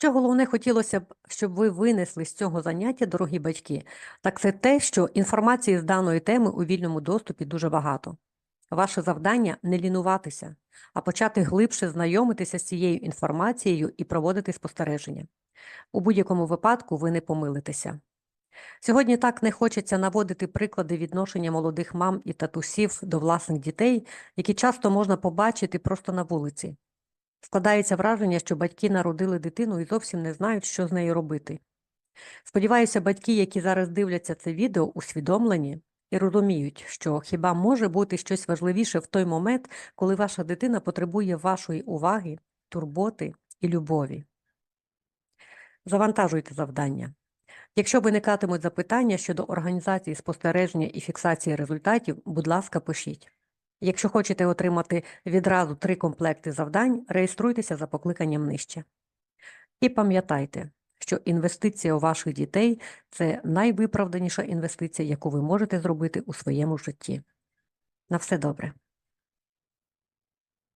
Що головне хотілося б, щоб ви винесли з цього заняття, дорогі батьки, так це те, що інформації з даної теми у вільному доступі дуже багато. Ваше завдання не лінуватися, а почати глибше знайомитися з цією інформацією і проводити спостереження. У будь-якому випадку ви не помилитеся. Сьогодні так не хочеться наводити приклади відношення молодих мам і татусів до власних дітей, які часто можна побачити просто на вулиці. Складається враження, що батьки народили дитину і зовсім не знають, що з нею робити. Сподіваюся, батьки, які зараз дивляться це відео, усвідомлені і розуміють, що хіба може бути щось важливіше в той момент, коли ваша дитина потребує вашої уваги, турботи і любові. Завантажуйте завдання. Якщо виникатимуть запитання щодо організації спостереження і фіксації результатів, будь ласка, пишіть. Якщо хочете отримати відразу три комплекти завдань, реєструйтеся за покликанням нижче. І пам'ятайте, що інвестиція у ваших дітей це найвиправданіша інвестиція, яку ви можете зробити у своєму житті. На все добре.